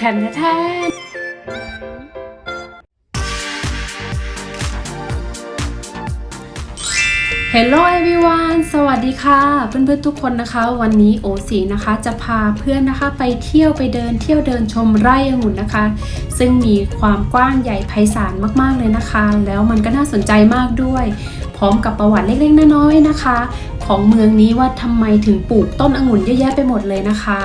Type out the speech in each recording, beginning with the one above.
แทนแทน Hello everyone สวัสดีค่ะ เพื่อนๆทุกคนนะคะ วันนี้โอสีนะคะจะพาเพื่อนนะคะไปเที่ยวไปเดินเที่ยวเดินชมไร่องุ่นนะคะ ซึ่งมีความกว้างใหญ่ไพศาลมากๆเลยนะคะ แล้วมันก็น่าสนใจมากด้วย พร้อมกับประวัติเล็กๆน้อยๆนะคะ ของเมืองนี้ว่าทำไมถึงปลูกต้นองุ่นเยอะแยะไปหมดเลยนะคะ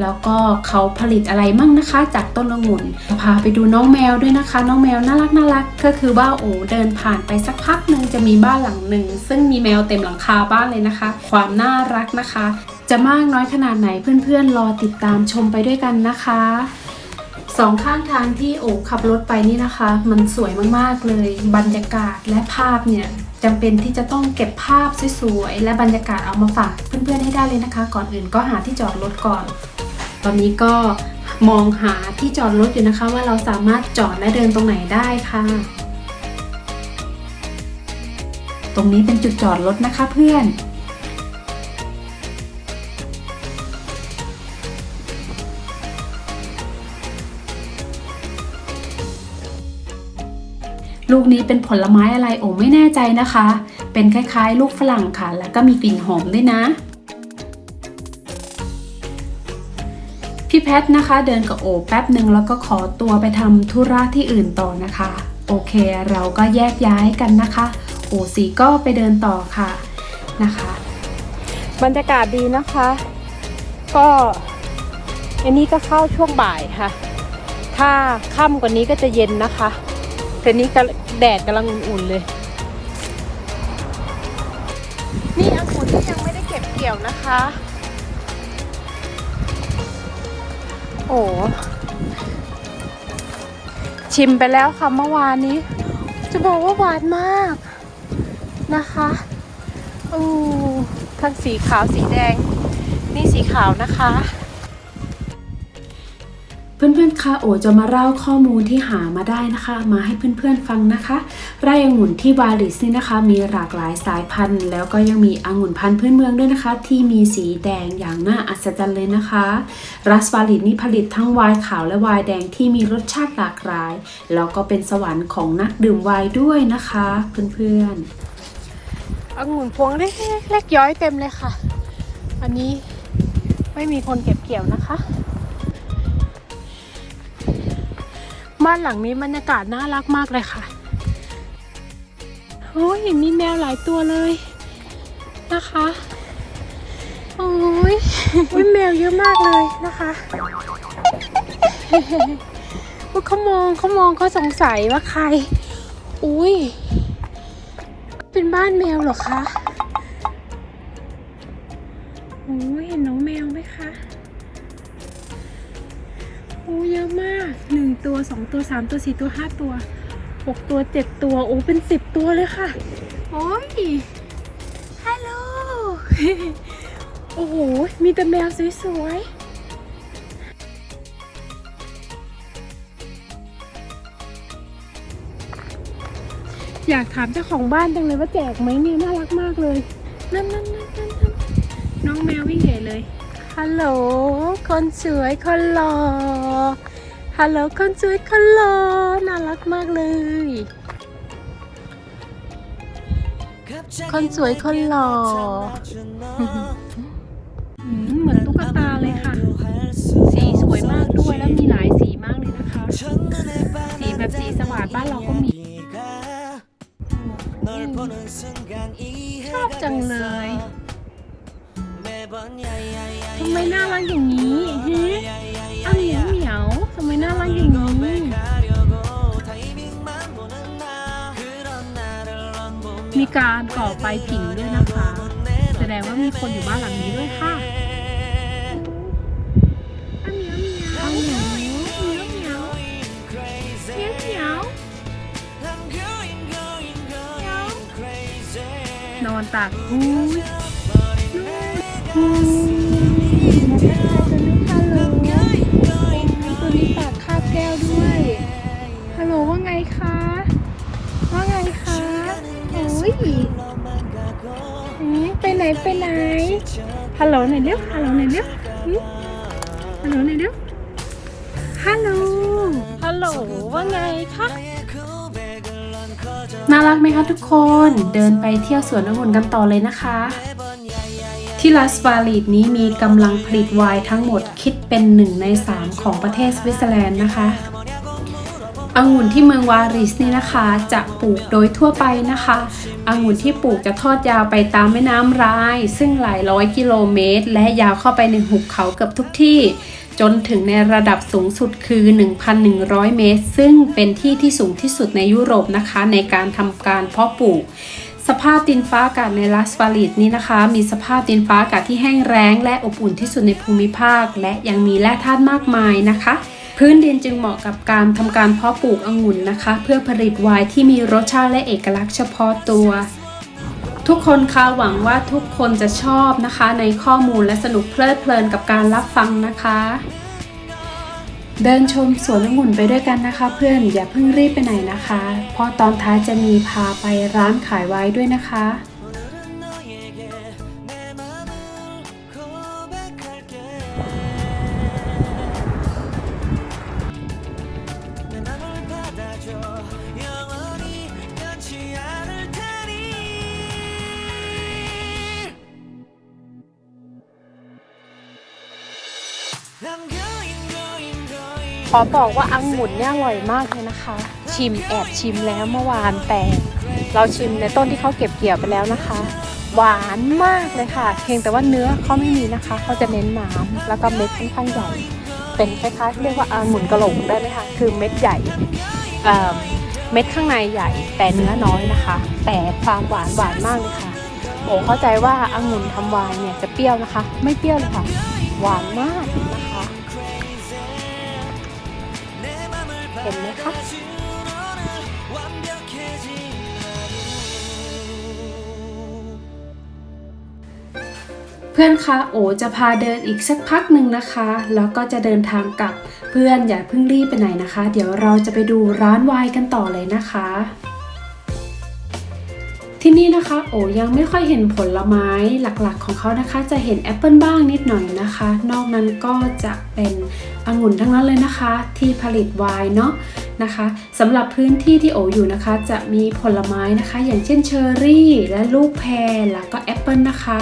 แล้วก็เขาผลิตอะไรมั่งนะคะ จากต้นองุ่นพาไปดูน้องแมวด้วยนะคะ น้องแมวน่ารักน่ารักก็คือว่าโอ้เดินผ่านไปสักพักหนึ่งจะมีบ้านหลังหนึ่งซึ่งมีแมวเต็มหลังคาบ้านเลยนะคะ ความน่ารักนะคะ จะมากน้อยขนาดไหนเพื่อนๆรอติดตามชมไปด้วยกันนะคะ สองข้างทางที่โอบขับรถไปนี่นะคะ มันสวยมากๆเลยบรรยากาศและภาพเนี่ยจำเป็นที่จะต้องเก็บภาพสวยๆและบรรยากาศเอามาฝากเพื่อนๆให้ได้เลยนะคะ ก่อนอื่นก็หาที่จอดรถก่อน ตอนนี้ก็มองหาที่จอดรถอยู่นะคะ ว่าเราสามารถจอดและเดินตรงไหนได้ค่ะ ตรงนี้เป็นจุดจอดรถนะคะเพื่อน ลูกนี้เป็นผลไม้อะไรโอ้ไม่แน่ใจนะคะ เป็นคล้ายๆ ลูกฝรั่งค่ะ แล้วก็มีกลิ่นหอมด้วยนะพี่แพทนะคะ เดินกับโอแป๊บหนึ่งแล้วก็ขอตัวไปทำธุระที่อื่นต่อนะคะ โอเคเราก็แยกย้ายกันนะคะ โอสีก็ไปเดินต่อค่ะนะคะ บรรยากาศดีนะคะ ก็อันนี้ก็เข้าช่วงบ่ายค่ะ ถ้าค่ำกว่านี้ก็จะเย็นนะคะ แต่นี้ก็แดดกำลังอุ่นๆเลย นี่องุ่นที่ยังไม่ได้เก็บเกี่ยวนะคะ โอ้ชิมไปแล้วค่ะเมื่อวานนี้ จะบอกว่าหวานมากนะคะโอ้ทั้งสีขาวสีแดง นี่สีขาวนะคะ เพื่อนๆคะโอจะมาเล่าข้อมูลที่หามาได้นะคะ มาให้เพื่อนๆฟังนะคะ ไร่องุ่นที่วาลิสนี่นะคะ มีหลากหลายสายพันธุ์ แล้วก็ยังมีองุ่นพันธุ์พื้นเมืองด้วยนะคะ ที่มีสีแดงอย่างน่าอัศจรรย์เลยนะคะ รัสวาลิสนี่ผลิตทั้งไวน์ขาวและไวน์แดงที่มีรสชาติหลากหลาย แล้วก็เป็นสวรรค์ของนักดื่มไวน์ด้วยนะคะ เพื่อนๆองุ่นพวงเล็กๆเล็กย้อยเต็มเลยค่ะ อันนี้ไม่มีคนเก็บเกี่ยวนะคะ บ้านหลังนี้บรรยากาศน่ารักมากเลยค่ะโอ้ยมีแมวหลายตัวเลยนะคะโอ้ยอุ๊ยแมวเยอะมากเลยนะคะอุ๊ยเขามองเขามองเขาสงสัยว่าใคร อุ้ยเป็นบ้านแมวเหรอคะโอ้ยเห็นน้องแมวไหมคะ โอ้เยอะมากหนึ่งตัวสองตัวสามตัวสี่ตัวห้าตัวหกตัวเจ็ดตัวโอ้เป็นสิบตัวเลยค่ะ โอ้ยฮัลโหลโอ้โห มีแต่แมวสวยๆอยากถามเจ้าของบ้านจังเลยว่าแจกไหมเนี่ยน่ารักมากเลยนั่นนั่นนั่นนั่นนั่นน้องแมววิ่งใหญ่เลย ฮัลโหล คนสวยคนหล่อ ฮัลโหล คนสวยคนหล่อ น่ารักมากเลย คนสวยคนหล่ออืมเหมือนตุ๊กตาเลยค่ะ สีสวยมากด้วยแล้วมีหลายสีมากเลยนะคะ สีแบบสีสว่านบ้านเราก็มี ชอบจังเลย ทำไมน่ารักอย่างนี้ฮะอ้าวเหมียวเหมียวทำไมน่ารักอย่างนี้มีการก่อไฟผิงด้วยนะคะ แสดงว่ามีคนอยู่บ้านหลังนี้ด้วยค่ะอ้าวเหมียวเหมียวอ้าวเหมียวเหมียวเหมียวเหมียวเหมียวเหมียวนอนตากหูย ฮัลโหลตัวนี้ปากคาบแก้วด้วยฮัลโหลว่าไงคะ ว่าไงคะโอ้ยอืมไปไหนไปไหน ฮัลโหลหน่อยเร็วฮัลโหลหน่อยเร็วฮัลโหลหน่อยเร็วฮฮัลโหล ฮัลโหลว่าไงคะ น่ารักไหมคะทุกคน เดินไปเที่ยวสวนองุ่นกันต่อเลยนะคะ ที่ลาสวาลีดนี้มีกำลังผลิตไวน์ทั้งหมดคิดเป็นหนึ่งใน 3 ของประเทศสวิตเซอร์แลนด์นะคะองุ่นที่เมืองวาริสนี่นะคะจะปลูกโดยทั่วไปนะคะองุ่นที่ปลูกจะทอดยาวไปตามแม่น้ำราย ซึ่งหลายร้อยกิโลเมตร และยาวเข้าไปในหุบเขาเกือบทุกที่ จนถึงในระดับสูงสุดคือ 1,100 เมตร ซึ่งเป็นที่ที่สูงที่สุดในยุโรปนะคะ ในการทำการเพาะปลูก สภาพดินฟ้าอากาศในลาสฟาลิดนี้นะคะ มีสภาพดินฟ้าอากาศที่แห้งแล้งและอบอุ่นที่สุดในภูมิภาค และยังมีแร่ธาตุมากมายนะคะ พื้นดินจึงเหมาะกับการทำการเพาะปลูกองุ่นนะคะ เพื่อผลิตไวน์ที่มีรสชาติและเอกลักษณ์เฉพาะตัว ทุกคนคะหวังว่าทุกคนจะชอบนะคะ ในข้อมูลและสนุกเพลิดเพลินกับการรับฟังนะคะ เดินชมสวนองุ่นไปด้วยกันนะคะ เพื่อนอย่าเพิ่งรีบไปไหนนะคะ เพราะตอนท้ายจะมีพาไปร้านขายไว้ด้วยนะคะ อบอกว่าอังมุนเนี่ยอร่อยมากเลยนะคะ ชิมแอบชิมแล้วเมื่อวานแต่เราชิมในต้นที่เขาเก็บเกี่ยวไปแล้วนะคะ หวานมากเลยค่ะ เพียงแต่ว่าเนื้อเขาไม่มีนะคะเขาจะเน้นน้ำแล้วก็เม็ดค่อนข้างใหญ่เป็นคล้ายๆเรียกว่าองุ่นกระหลกได้ไหมคะคือเม็ดใหญ่เม็ดข้างในใหญ่แต่เนื้อน้อยนะคะ แต่ความหวานหวานมากเลยค่ะโอ้เข้าใจว่าองุ่นทำวน์เนี่ยจะเปรี้ยวนะคะ ไม่เปรี้ยวเลยค่ะ หวานมากนะคะ เห็นไหมคะเพื่อนคะโอจะพาเดินอีกสักพักหนึ่งนะคะ แล้วก็จะเดินทางกลับเพื่อนอย่าเพิ่งรีบไปไหนนะคะ เดี๋ยวเราจะไปดูร้านวายกันต่อเลยนะคะ ที่นี่นะคะโอยังไม่ค่อยเห็นผลไม้หลักๆ ของเขานะคะ จะเห็นแอปเปิลบ้างนิดหน่อยนะคะ นอกนั้นก็จะเป็นองุ่นทั้งนั้นเลยนะคะ ที่ผลิตไวน์เนาะนะคะสำหรับพื้นที่ที่โออยู่นะคะ จะมีผลไม้นะคะ อย่างเช่นเชอร์รี่ และลูกแพรแล้วก็แอปเปิลนะคะ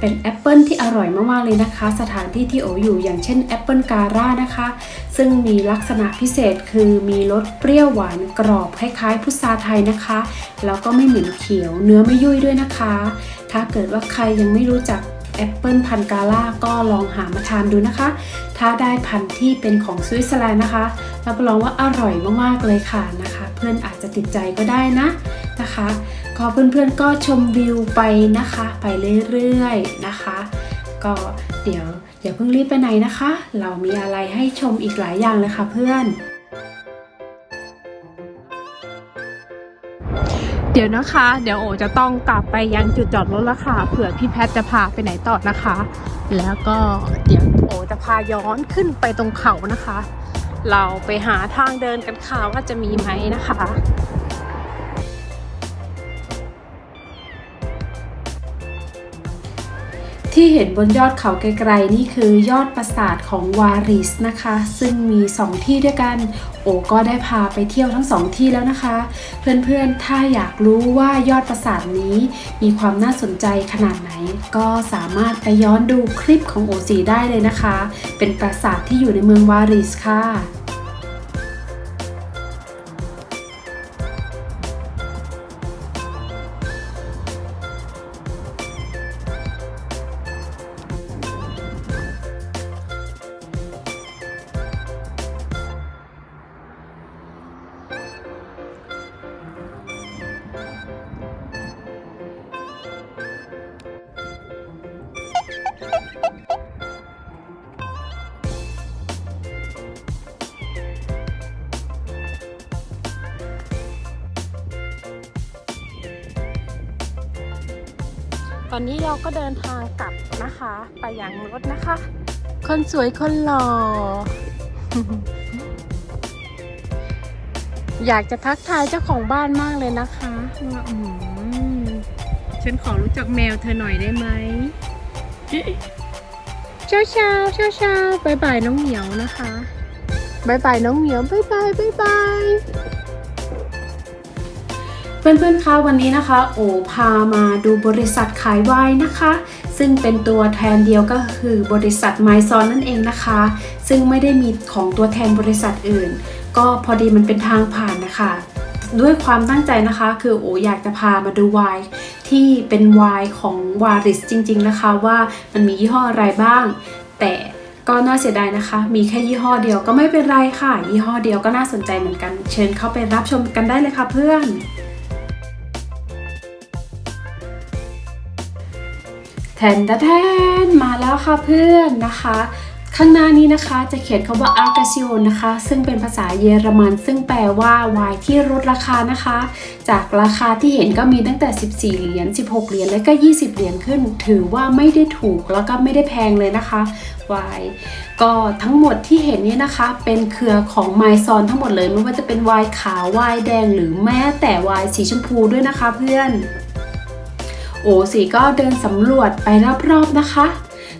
เป็นแอปเปิลที่อร่อยมากๆเลยนะคะ สถานที่ที่โออยู่อย่างเช่นแอปเปิลการ่านะคะ ซึ่งมีลักษณะพิเศษคือมีรสเปรี้ยวหวานกรอบคล้ายๆพุทราไทยนะคะ แล้วก็ไม่เหม็นเขียวเนื้อไม่ยุ่ยด้วยนะคะ ถ้าเกิดว่าใครยังไม่รู้จักแอปเปิลพันกาล่าก็ลองหามาทานดูนะคะ ถ้าได้พันที่เป็นของสวิตเซอร์แลนด์นะคะ รับรองว่าอร่อยมากๆเลยค่ะนะคะ เพื่อนอาจจะติดใจก็ได้นะนะคะ ก็เพื่อนๆก็ชมวิวไปนะคะ ไปเรื่อยๆนะคะ ก็เดี๋ยวอย่าเพิ่งรีบไปไหนนะคะ เรามีอะไรให้ชมอีกหลายอย่างเลยค่ะเพื่อน เดี๋ยวนะคะ เดี๋ยวโอจะต้องกลับไปยังจุดจอดรถแล้วค่ะเผื่อพี่แพทย์จะพาไปไหนต่อนะคะ แล้วก็เดี๋ยวโอจะพาย้อนขึ้นไปตรงเขานะคะ เราไปหาทางเดินกันค่ะว่าจะมีไหมนะคะ ที่เห็นบนยอดเขาไกลๆนี่คือยอดปราสาทของวาริสนะคะ ซึ่งมี 2 ที่ด้วยกัน โอก็ได้พาไปเที่ยวทั้ง 2 ที่แล้วนะคะ เพื่อนๆถ้าอยากรู้ว่ายอดปราสาทนี้ มีความน่าสนใจขนาดไหน ก็สามารถไปย้อนดูคลิปของโอซีได้เลยนะคะ เป็นปราสาทที่อยู่ในเมืองวาริสค่ะ ตอนนี้เราก็เดินทางกลับนะคะ ไปยังรถนะคะ คนสวยคนหล่อ อยากจะทักทายเจ้าของบ้านมากเลยนะคะว่าอืมฉันขอรู้จักแมวเธอหน่อยได้ไหมเช้าเช้าเช้าเช้าบายบายน้องเหมียวนะคะบายบายน้องเหมียวบายบายบายบาย เพื่อนๆคะวันนี้นะคะ โอพามาดูบริษัทขายไวน์นะคะ ซึ่งเป็นตัวแทนเดียวก็คือบริษัทไมซอนนั่นเองนะคะ ซึ่งไม่ได้มีของตัวแทนบริษัทอื่น ก็พอดีมันเป็นทางผ่านนะคะ ด้วยความตั้งใจนะคะ คือโออยากจะพามาดูไวน์ที่เป็นไวน์ของวาริสจริง ๆ นะคะ ว่ามันมียี่ห้ออะไรบ้าง แต่ก็น่าเสียดายนะคะ มีแค่ยี่ห้อเดียวก็ไม่เป็นไรค่ะ ยี่ห้อเดียวก็น่าสนใจเหมือนกัน เชิญเข้าไปรับชมกันได้เลยค่ะเพื่อน แทนตะแทนมาแล้วค่ะเพื่อนนะคะ ข้างหน้านี้นะคะจะเขียนคำว่า a r g a s i o n นะคะ ซึ่งเป็นภาษาเยอรมัน ซึ่งแปลว่าไวน์ที่ลดราคานะคะ จากราคาที่เห็นก็มีตั้งแต่ 14 เหรียญ 16 เหรียญ และก็ 20 เหรียญขึ้น ถือว่าไม่ได้ถูกแล้วก็ไม่ได้แพงเลยนะคะไวน์ก็ทั้งหมดที่เห็นนี้นะคะ เป็นเครือของไมซอนทั้งหมดเลยไม่ว่าจะเป็นไวน์ขาวไวน์แดงหรือแม้แต่ไวน์สีชมพูด้วยนะคะเพื่อน โอสีก็เดินสำรวจไปรอบๆนะคะ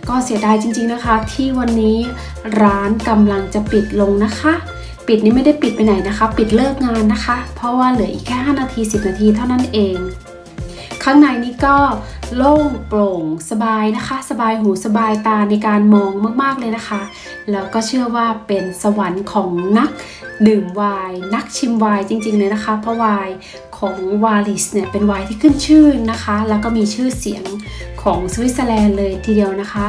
ก็เสียดายจริงๆนะคะ ที่วันนี้ร้านกำลังจะปิดลงนะคะ ปิดนี่ไม่ได้ปิดไปไหนนะคะ ปิดเลิกงานนะคะ เพราะว่าเหลืออีกแค่ 5 นาที 10 นาทีเท่านั้นเอง ข้างในนี้ก็ โล่งโปร่งสบายนะคะ สบายหูสบายตาในการมองมากๆเลยนะคะ แล้วก็เชื่อว่าเป็นสวรรค์ของนักดื่มไวน์นักชิมไวน์จริงๆเลยนะคะ เพราะไวน์ของวาลิสเนี่ยเป็นไวน์ที่ขึ้นชื่อนะคะ แล้วก็มีชื่อเสียงของสวิตเซอร์แลนด์เลยทีเดียวนะคะ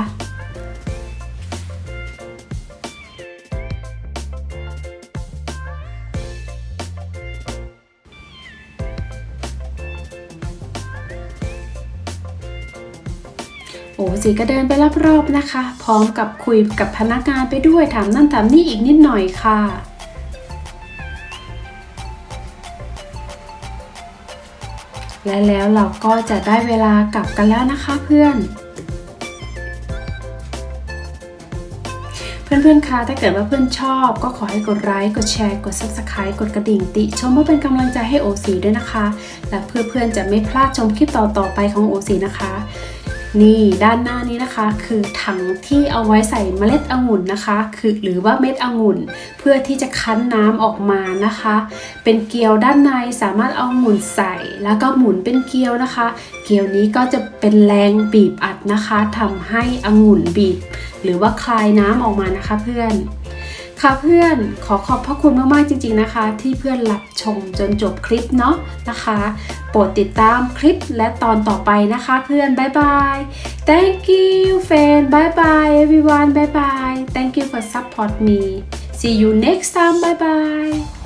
สีก็เดินไปรอบๆนะคะ พร้อมกับคุยกับพนักงานไปด้วยถามนั่นถามนี่อีกนิดหน่อยค่ะ และแล้วเราก็จะได้เวลากลับกันแล้วนะคะเพื่อนเพื่อนๆ คะ ถ้าเกิดว่าเพื่อนชอบ ก็ขอให้กดไลค์ กดแชร์ กด subscribe กดกระดิ่งติ ชมเพื่อเป็นกำลังใจให้โอซีด้วยนะคะ และเพื่อนๆจะไม่พลาดชมคลิปต่อๆไปของโอซีนะคะ นี่ด้านหน้านี้นะคะคือถังที่เอาไว้ใส่เมล็ดองุ่นนะคะ คือหรือว่าเม็ดองุ่น เพื่อที่จะคั้นน้ำออกมานะคะ เป็นเกลียวด้านในสามารถเอาองุ่นใส่ แล้วก็หมุนเป็นเกลียวนะคะ เกลียวนี้ก็จะเป็นแรงบีบอัดนะคะทำให้องุ่นบีบ หรือว่าคลายน้ำออกมานะคะเพื่อน ค่ะเพื่อนขอขอบพระคุณมาก ๆ จริง ๆ นะคะ ที่เพื่อนรับชมจนจบคลิปเนาะนะคะ โปรดติดตามคลิปและตอนต่อไปนะคะเพื่อนบายบาย thank you fan bye bye everyone bye bye thank you for support me see you next time bye bye